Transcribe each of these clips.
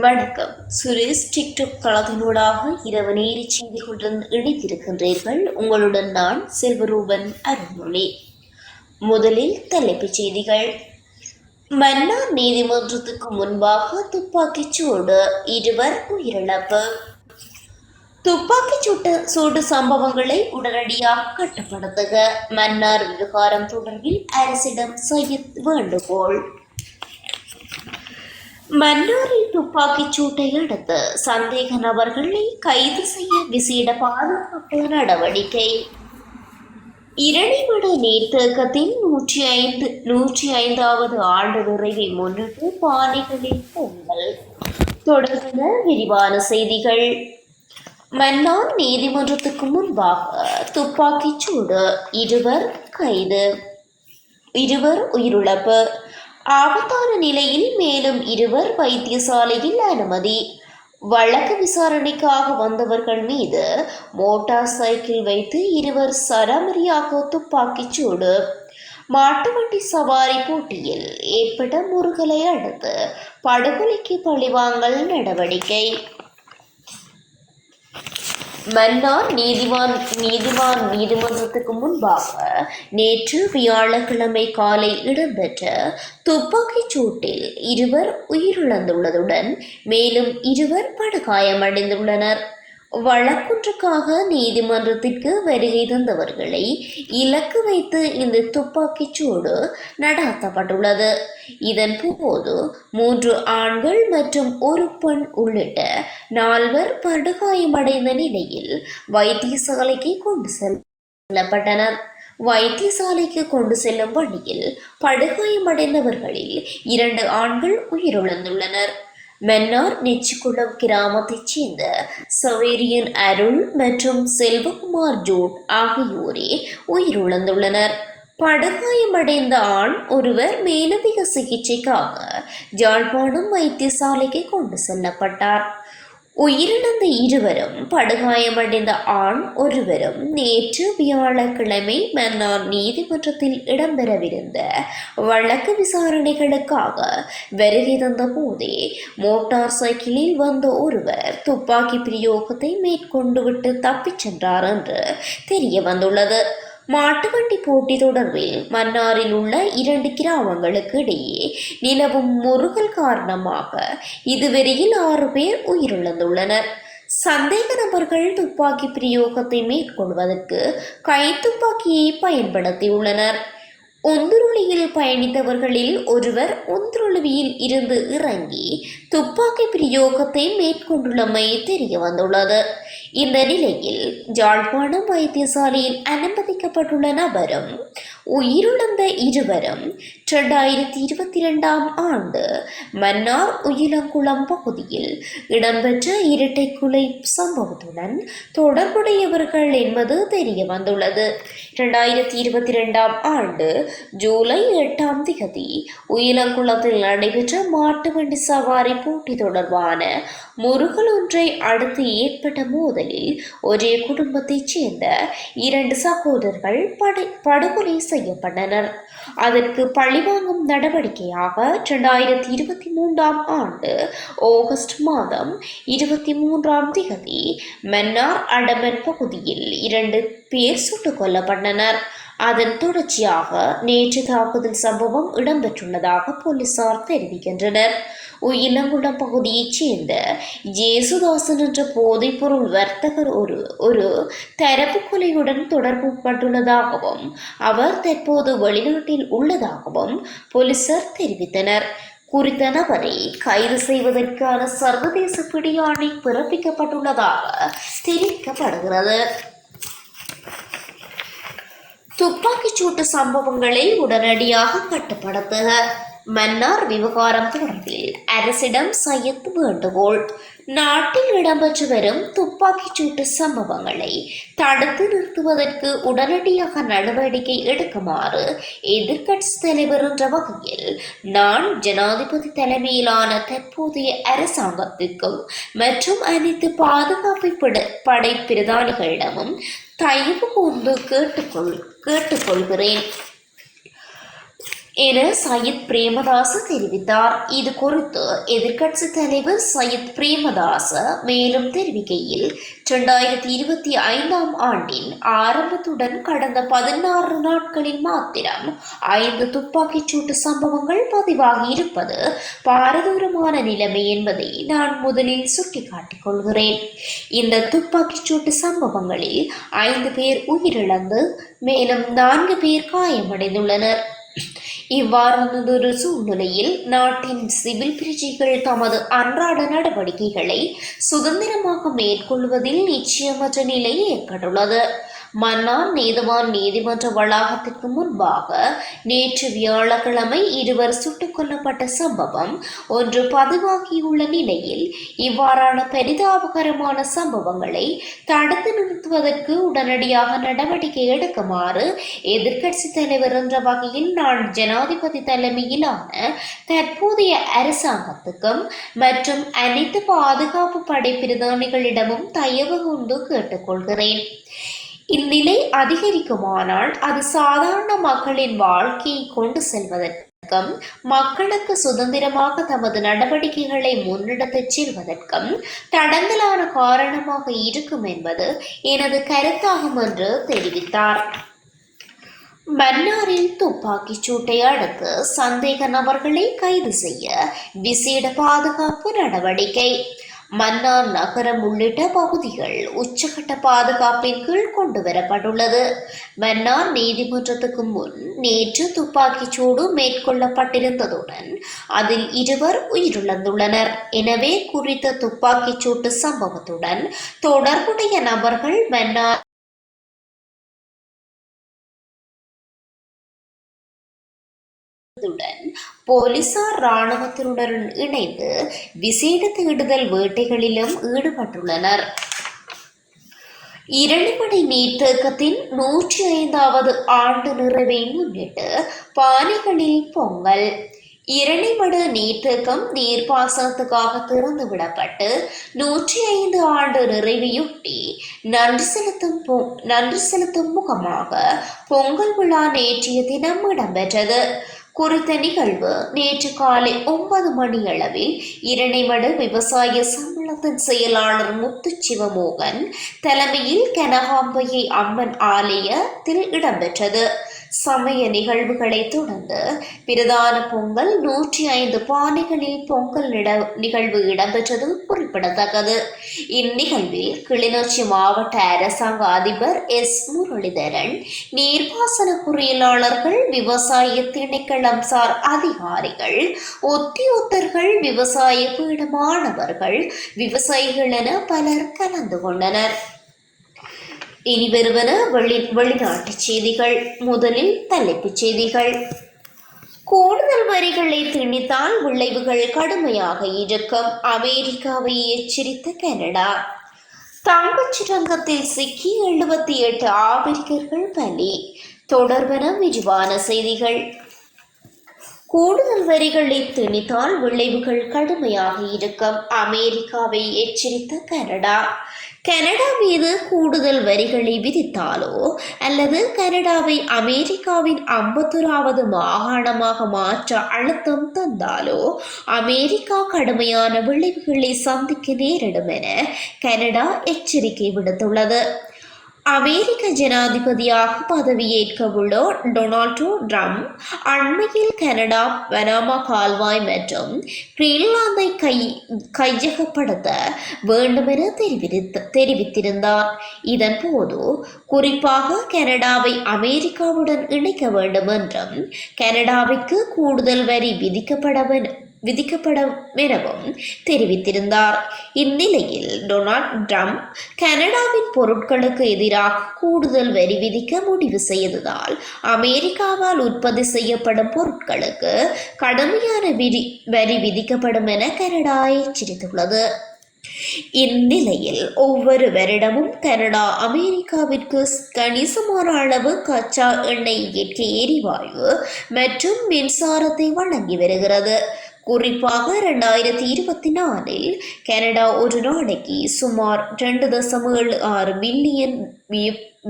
வணக்கம். சுரேஷ் டிக்டாக் தளத்தினூடாக இரவு நேர செய்திகளுடன் இணைத்திருக்கின்றீர்கள் உங்களுடன் நான் செல்வரூபன் அருண்மொழி முதலில் தலைப்புச் செய்திகள். மன்னார் நீதிமன்றத்துக்கு முன்பாக துப்பாக்கிச் சூடு. இருவர் உயிரிழப்பு. துப்பாக்கிச் சூட்டு சூடு சம்பவங்களை உடனடியாக கட்டுப்படுத்துக. மன்னார் விவகாரம் தொடர்பில் அரசிடம் செய்ய வேண்டுகோள். மன்னூரில் துப்பாக்கிச் சூட்டை அடுத்து சந்தேக நபர்களை கைது செய்ய விசேட பாதுகாப்பு நடவடிக்கை. இரணிமட நீர்த்தேக்கத்தின் நூற்றி ஐந்து நூற்றி ஐந்தாவது ஆண்டு நிறைவை முன்னிட்டு பானைகளில் பொங்கல். தொடர்ந்த விரிவான செய்திகள். மன்னார் நீதிமன்றத்துக்கு முன்பாக துப்பாக்கிச் சூடு இருவர் கைது. இருவர் உயிரிழப்பு. ஆபத்தான நிலையில் மேலும் இருவர் வைத்தியசாலையில் அனுமதி. வழக்கு விசாரணைக்காக வந்தவர்கள் மீது மோட்டார் சைக்கிள் வைத்து இருவர் சரமரியாக துப்பாக்கிச் சூடு மாட்டுவண்டி சவாரி போட்டியில் ஏற்பட்ட முருகலை அடுத்து படுகொலைக்கு பழிவாங்கல் நடவடிக்கை. மன்னார் நீதிவான் நீதிவான் நீதிமன்றத்துக்கு முன்பாக நேற்று வியாழக்கிழமை காலை இடம்பெற்ற துப்பாக்கிச் சூட்டில் இருவர் உயிரிழந்துள்ளதுடன் மேலும் இருவர் படுகாயமடைந்துள்ளனர். வழக்கொன்றுக்காக நீதிமன்றத்திற்கு வருகை தந்தவர்களை இலக்கு வைத்து இந்த துப்பாக்கிச் சூடு நடாத்தப்பட்டுள்ளது. இதன் போது மூன்று ஆண்கள் மற்றும் ஒரு பெண் உள்ளிட்ட நால்வர் படுகாயமடைந்த நிலையில் வைத்தியசாலைக்கு கொண்டு செல்லப்பட்டனர். வைத்தியசாலைக்கு கொண்டு செல்லும் வழியில் படுகாயமடைந்தவர்களில் இரண்டு ஆண்கள் உயிரிழந்துள்ளனர். மன்னார் நெச்சிக்குளம் கிராமத்தைச் சேர்ந்த சவேரியன் அருள் மற்றும் செல்வகுமார் ஜோட் ஆகியோரே உயிரிழந்துள்ளனர். படுகாயமடைந்த ஆண் ஒருவர் மேலதிக சிகிச்சைக்காக ஜாழ்ப்பாணம் வைத்தியசாலைக்கு கொண்டு செல்லப்பட்டார். உயிரிழந்த இருவரும் படுகாயமடைந்த ஆண் ஒருவரும் நேற்று வியாழக்கிழமை மன்னார் நீதிமன்றத்தில் இடம்பெறவிருந்த வழக்கு விசாரணைகளுக்காக வருகை தந்த போதே மோட்டார் சைக்கிளில் வந்த ஒருவர் துப்பாக்கி பிரயோகத்தை மேற்கொண்டு விட்டு தப்பிச் சென்றார் என்று தெரிய வந்துள்ளது மாட்டுவண்டி போட்டி தொடர்பில் மன்னாரில் உள்ள இரண்டு கிராமங்களுக்கு இடையே நிலவும் முருகல் காரணமாக இதுவரையில் ஆறு பேர் உயிரிழந்துள்ளனர். சந்தேக நபர்கள் துப்பாக்கி பிரயோகத்தை மேற்கொள்வதற்கு கைத்துப்பாக்கியை பயன்படுத்தியுள்ளனர். ஒந்துருளியில் பயணித்தவர்களில் ஒருவர் ஒந்துருளுவியில் இருந்து இறங்கி துப்பாக்கி பிரயோகத்தை மேற்கொண்டுள்ளமை தெரிய வந்துள்ளது இந்த நிலையில் ஜாழ்ப்பாணம் வைத்தியசாலையில் அனுமதிக்கப்பட்டுள்ள நபரும் உயிரிழந்த இருவரும் இரண்டாயிரத்தி இருபத்தி இரண்டாம் ஆண்டு மன்னார் உயிலங்குளம் பகுதியில் இடம்பெற்ற இரட்டை குலை சம்பவத்துடன் தொடர்புடையவர்கள் என்பது தெரிய வந்துள்ளது. இரண்டாயிரத்தி இருபத்தி இரண்டாம் ஆண்டு ஜூலை எட்டாம் தேதி உயிலங்குளத்தில் நடைபெற்ற மாட்டு வண்டி சவாரி போட்டி தொடர்பான முருகல் ஒன்றை அடுத்து ஏற்பட்ட மோதலில் ஒரே குடும்பத்தைச் சேர்ந்த இரண்டு சகோதரர்கள் படு படுகொலை செய்யப்பட்டனர். அதற்கு பழிவாங்கும் நடவடிக்கையாக இரண்டாயிரத்தி இருபத்தி மூன்றாம் ஆண்டு ஆகஸ்ட் மாதம் இருபத்தி மூன்றாம் திகதி மன்னார் அடமன் பகுதியில் இரண்டு பேர் சுட்டுக் கொல்லப்பட்டனர். அதன் தொடர்ச்சியாக நேற்று தாக்குதல் சம்பவம் இடம்பெற்றுள்ளதாக போலீசார் தெரிவிக்கின்றனர். உயிலங்குளம் பகுதியைச் சேர்ந்த ஜேசுதாசன் என்ற போதைப்பொருள் வர்த்தகர் ஒரு ஒரு தரப்பு கொலையுடன் தொடர்பு பட்டுள்ளதாகவும் அவர் தற்போது வெளிநாட்டில் உள்ளதாகவும் போலீசார் தெரிவித்தனர். குறித்த நபரை கைது செய்வதற்கான சர்வதேச பிடியாணை பிறப்பிக்கப்பட்டுள்ளதாக தெரிவிக்கப்படுகிறது. துப்பாக்கிச் சூட்டு சம்பவங்களை உடனடியாக கட்டுப்படுத்துக. மன்னார் விவகாரம் தொடர்பில் அரசிடம் சையத் வேண்டுகோள். நாட்டில் இடம்பெற்று வரும் துப்பாக்கிச் சூட்டு சம்பவங்களை தடுத்து நிறுத்துவதற்கு உடனடியாக நடவடிக்கை எடுக்குமாறு எதிர்க்கட்சி தலைவர் என்ற வகையில் நான் ஜனாதிபதி தலைமையிலான தற்போதைய அரசாங்கத்திற்கும் மற்றும் அனைத்து பாதுகாப்பு படை பிரதானிகளிடமும் தயவு கூர்ந்து கேட்டுக்கொள் கேட்டுக்கொள்கிறேன் என சயித் பிரேமதாச தெரிவித்தார். இது குறித்து எதிர்க்கட்சி தலைவர் சயித் பிரேமதாச மேலும் தெரிவிக்கையில் இரண்டாயிரத்தி இருபத்தி ஐந்தாம் ஆண்டின் ஆரம்பத்துடன் கடந்த பதினாறு நாட்களில் மாத்திரம் ஐந்து துப்பாக்கிச் சூட்டு சம்பவங்கள் பதிவாகி இருப்பது பாரதூரமான நிலைமை என்பதை நான் முதலில் சுட்டிக்காட்டிக் கொள்கிறேன். இந்த துப்பாக்கிச் சூட்டு சம்பவங்களில் ஐந்து பேர் உயிரிழந்து மேலும் நான்கு பேர் காயமடைந்துள்ளனர். இவ்வாறானதொரு சூழ்நிலையில் நாட்டின் சிவில் பிரஜைகள் தமது அன்றாட நடவடிக்கைகளை சுதந்திரமாக மேற்கொள்வதில் நிச்சயமற்ற நிலை ஏற்பட்டுள்ளது. மன்னார் நீதவான் நீதிமன்ற வளாகத்திற்கு முன்பாக நேற்று வியாழக்கிழமை இருவர் சுட்டுக் கொல்லப்பட்ட சம்பவம் ஒன்று பதிவாகியுள்ள நிலையில் இவ்வாறான பரிதாபகரமான சம்பவங்களை தடுத்து நிறுத்துவதற்கு உடனடியாக நடவடிக்கை எடுக்குமாறு எதிர்க்கட்சி தலைவர் என்ற வகையில் நான் ஜனாதிபதி தலைமையிலான தற்போதைய அரசாங்கத்துக்கும் மற்றும் அனைத்து பாதுகாப்பு படை பிரதானிகளிடமும் தயவு கொண்டு கேட்டுக்கொள்கிறேன். இந்நிலை அதிகரிக்குமானால் அது சாதாரண மக்களின் வாழ்க்கையை கொண்டு செல்வதற்கும் மக்களுக்கு சுதந்திரமாக தமது நடவடிக்கைகளை முன்னெடுத்துச் செல்வதற்கும் தடங்கலான காரணமாக இருக்கும் என்பது எனது கருத்தாகும் என்று தெரிவித்தார். மன்னாரில் துப்பாக்கிச் சூட்டை அடுத்து சந்தேக நபர்களை கைது செய்ய விசேட பாதுகாப்பு நடவடிக்கை. மன்னார் நகரம் உள்ளிட்ட பகுதிகள் உச்சகட்ட பாதுகாப்பின் கீழ் கொண்டு வரப்பட்டுள்ளது மன்னார் நீதிமன்றத்துக்கு முன் நேற்று துப்பாக்கிச் சூடு மேற்கொள்ளப்பட்டிருந்ததுடன் அதில் இருவர் உயிரிழந்துள்ளனர். எனவே குறித்த துப்பாக்கிச் சூட்டு சம்பவத்துடன் தொடர்புடைய நபர்கள் மன்னார் துடன் போலீசார் ராணுவத்தினருடன் இணைந்து விசேட தேடுதல் வேட்டைகளிலும் ஈடுபட்டுள்ளனர். இரணிமடை நீர்த்தேக்கத்தின் நூற்றி ஐந்தாவது ஆண்டு நிறைவை முன்னிட்டு பானைகளில் பொங்கல். இரணிமடு நீர்த்தேக்கம் நீர்ப்பாசனத்துக்காக திறந்து விடப்பட்டு நூற்றி ஐந்து ஆண்டு நிறைவையொட்டி நன்றி செலுத்தும் நன்றி செலுத்தும் முகமாக பொங்கல் விழா நேற்றைய தினம் இடம்பெற்றது. குறித்த நிகழ்வு. நேற்று காலை ஒன்பது மணியளவில் இரணைமடு விவசாய சம்மேளனத்தின் செயலாளர் முத்து சிவமோகன் தலைமையில் கனகாம்பையை அம்மன் ஆலயத்தில் இடம்பெற்றது. சமய நிகழ்வுகளை தொடர்ந்து பிரதான பொங்கல் நூற்றி ஐந்து பானைகளில் பொங்கல் நிகழ்வு இடம்பெற்றது குறிப்பிடத்தக்கது. இந்நிகழ்வில் கிளிநொச்சி மாவட்ட அரசாங்க அதிபர் எஸ் முரளிதரன் நீர்ப்பாசன பொறியியலாளர்கள் விவசாய திணைக்களம் சார் அதிகாரிகள் ஒத்தியோத்தர்கள் விவசாய பீட மாணவர்கள் விவசாயிகள் என பலர் கலந்து கொண்டனர். இனி வருவன வெளி வெளிநாட்டு செய்திகள். முதலில் தலைப்புச் செய்திகள். கூடுதல் வரிகளை திணித்தால் விளைவுகள் கடுமையாக இருக்கும். அமெரிக்காவை எச்சரித்த கனடா. தங்கச் சுரங்கத்தில் சிக்கி எழுபத்தி எட்டு ஆபிரிக்கர்கள் பலி. தொடர்பன விரிவான செய்திகள். கூடுதல் வரிகளை திணித்தால் விளைவுகள் கடுமையாக இருக்கும். அமெரிக்காவை எச்சரித்த கனடா. கனடா மீது கூடுதல் வரிகளை விதித்தாலோ அல்லது கனடாவை அமெரிக்காவின் ஐம்பத்தொராவது மாகாணமாக மாற்ற அழுத்தம் தந்தாலோ அமெரிக்கா கடுமையான விளைவுகளை சந்திக்க நேரிடும் என கனடா எச்சரிக்கை விடுத்துள்ளது. அமெரிக்க ஜனாதிபதியாக பதவியேற்க உள்ள டொனால்டோ ட்ரம்ப் அண்மையில் கனடா பனாமா கால்வாய் மற்றும் கிரீன்லாந்தை கை கையகப்படுத்த வேண்டுமென தெரிவித்து தெரிவித்திருந்தார். இதன் போது குறிப்பாக கனடாவை அமெரிக்காவுடன் இணைக்க வேண்டும் என்றும் கனடாவிற்கு கூடுதல் வரி விதிக்கப்படவன் விதிக்கப்படும் எனவும் தெரிவித்திருந்தார். இந்நிலையில் டொனால்ட் ட்ரம்ப் கனடாவின் பொருட்களுக்கு எதிராக கூடுதல் வரி விதிக்க முடிவு செய்ததால் அமெரிக்காவால் உற்பத்தி செய்யப்படும் பொருட்களுக்கு கடுமையான விதி வரி விதிக்கப்படும் என கனடா எச்சரித்துள்ளது. இந்நிலையில் ஒவ்வொரு வருடமும் கனடா அமெரிக்காவிற்கு கணிசமான அளவு கச்சா எண்ணெய் இயற்கை எரிவாயு மற்றும் மின்சாரத்தை வழங்கி வருகிறது. குறிப்பாக இரண்டாயிரத்தி இருபத்தி நாலில் கனடா ஒரு நாளைக்கு சுமார் ரெண்டு தசம் ஏழு ஆறு பில்லியன்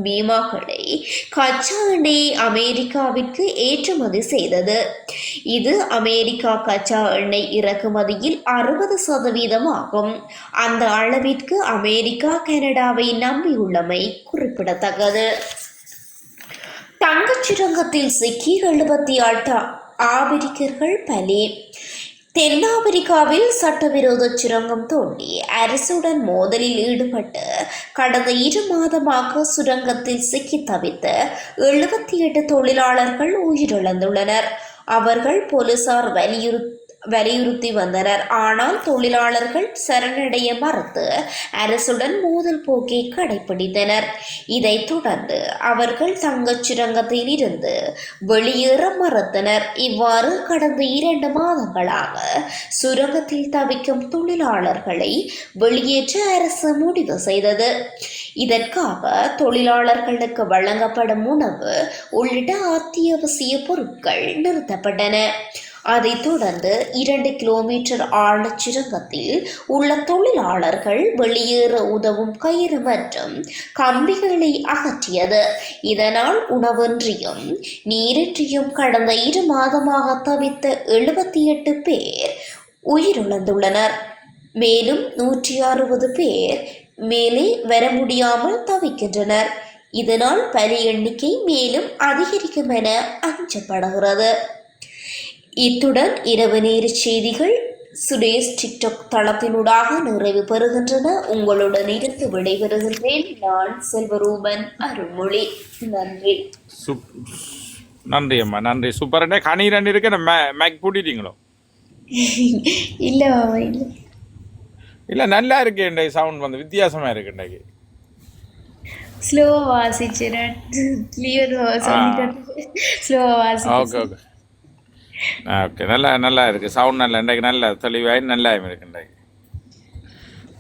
பீமாக்களை கச்சா எண்ணெயை அமெரிக்காவிற்கு ஏற்றுமதி செய்தது. இது அமெரிக்கா கச்சா எண்ணெய் இறக்குமதியில் அறுபது சதவீதமாகும். அந்த அளவிற்கு அமெரிக்கா கனடாவை நம்பியுள்ளமை குறிப்பிடத்தக்கது. தங்கச் சுரங்கத்தில் சிக்கி எழுபத்தி எட்டு ஆபிரிக்கர்கள் பலி. தென்னாப்பிரிக்காவில் சட்டவிரோத சுரங்கம் தோண்டி அரசுடன் மோதலில் ஈடுபட்டு கடந்த இரு மாதமாக சுரங்கத்தில் சிக்கி தவித்த எழுபத்தி எட்டு தொழிலாளர்கள் உயிரிழந்துள்ளனர். அவர்கள் போலீசார் வலியுறுத்தி வலியுறுத்தி வந்தனர். ஆனால் தொழிலாளர்கள் சரணடைய மறுத்து அரசுடன் மோதல் போக்கை கடைபிடித்தனர். இதைத் தொடர்ந்து அவர்கள் தங்கச் சுரங்கத்தில் இருந்து வெளியேற மறுத்தனர். இவ்வாறு கடந்த இரண்டு மாதங்களாக சுரங்கத்தில் தவிக்கும் தொழிலாளர்களை வெளியேற்ற அரசு முடிவு செய்தது. இதற்காக தொழிலாளர்களுக்கு வழங்கப்படும் உணவு உள்ளிட்ட அத்தியாவசிய பொருட்கள் நிறுத்தப்பட்டன. அதைத் தொடர்ந்து இரண்டு கிலோமீட்டர் ஆழச் சுரங்கத்தில் உள்ள தொழிலாளர்கள் வெளியேற உதவும் கயிறு மற்றும் கம்பிகளை அகற்றியது. இதனால் உணவின்றியும் நீரின்றியும் கடந்த இரு மாதமாக தவித்த எழுபத்தி எட்டு பேர் உயிரிழந்துள்ளனர். மேலும் நூற்றி அறுபது பேர் மேலே வர முடியாமல் தவிக்கின்றனர். இதனால் பலி எண்ணிக்கை மேலும் அதிகரிக்கும் என அஞ்சப்படுகிறது. இத்துடன் இரவு நேர செய்திகள் சுரேஷ் டிக்டாக் தளத்தினூடாக நிறைவு பெறுகின்றன. உங்களுடன் இருந்து விடைபெறுகின்றேன். நான் செல்வரூபன் அருள்மொழி. நன்றி. நன்றி அம்மா நன்றி. சூப்பரண்ணே கனி ரெண்டு இருக்கு மேக் பூட்டிட்டீங்களோ? இல்லை. இல்லை நல்லா இருக்கு இன்றைக்கு சவுண்ட் வந்து வித்தியாசமாக இருக்கு இன்றைக்கு. ஸ்லோவாக வாசிச்சிடறேன் கிளியர் வாசி ஓகே ஓகே ஓகே நல்லா நல்லா இருக்கு. சவுண்ட் நல்லா இன்றைக்கு நல்லா தெளிவாகி நல்லா இருக்கு இன்றைக்கு.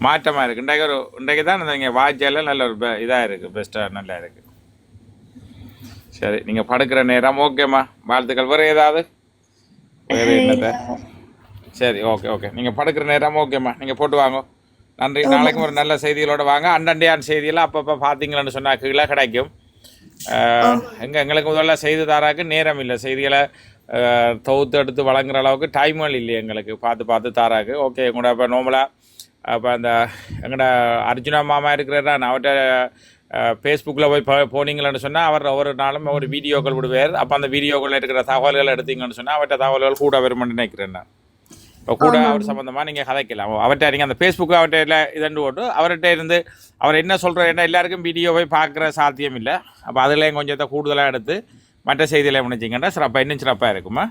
மாற்றமாக இன்றைக்கு ஒரு இன்றைக்கு தான் இங்கே வாட்சியெல்லாம் நல்ல ஒரு இதாக இருக்குது பெஸ்ட்டாக நல்லா இருக்கு. சரி நீங்கள் படுக்கிற நேரம் ஓகேம்மா வாழ்த்துக்கள். வேறு ஏதாவது? வேறு என்னத்தை? சரி ஓகே ஓகே நீங்கள் படுக்கிற நேரம் ஓகேம்மா நீங்கள் போட்டு வாங்க. நன்றி. நாளைக்கும் ஒரு நல்ல செய்திகளோட வாங்க. அண்டண்டியான் செய்தியெல்லாம் அப்பப்போ பார்த்தீங்களன்னு சொன்னா கீழே கிடைக்கும். எங்கே எங்களுக்கு முதல்ல செய்தி தாராக்கு நேரம் இல்லை. செய்திகளை தொகுத்து எடுத்து வழங்குற அளவுக்கு டைமும் இல்லை எங்களுக்கு. பார்த்து பார்த்து தாராக்கு. ஓகே எங்களோட இப்போ நார்மலாக அப்போ அந்த எங்களோட அர்ஜுனா மாமா இருக்கிறாரா. நான் அவர்கிட்ட ஃபேஸ்புக்கில் போய் போனீங்களன்னு சொன்னால் அவர் ஒவ்வொரு நாளும் ஒரு வீடியோக்கள் விடுவார். அப்போ அந்த வீடியோக்களில் இருக்கிற தகவல்கள் எடுத்தீங்கன்னு சொன்னால் அவர்கிட்ட தகவல்கள் கூட வருமென்னு நினைக்கிறேன் நான். கூட அவர் சம்மந்தமாக நீங்கள் கதைக்கலாம். அவர்கிட்ட நீங்கள் அந்த ஃபேஸ்புக்கு அவர்கிட்ட இல்லை இதண்டு போட்டு அவர்கிட்ட இருந்து அவர் என்ன சொல்கிறார் என்ன எல்லாருக்கும் வீடியோவை பார்க்குற சாத்தியம் இல்லை. அப்போ அதுலேயும் கொஞ்சத்தை கூடுதலாக எடுத்து மற்ற செய்திகளை முடிச்சிங்கன்னா சிறப்பாக இன்னும் சிறப்பாக இருக்குமா?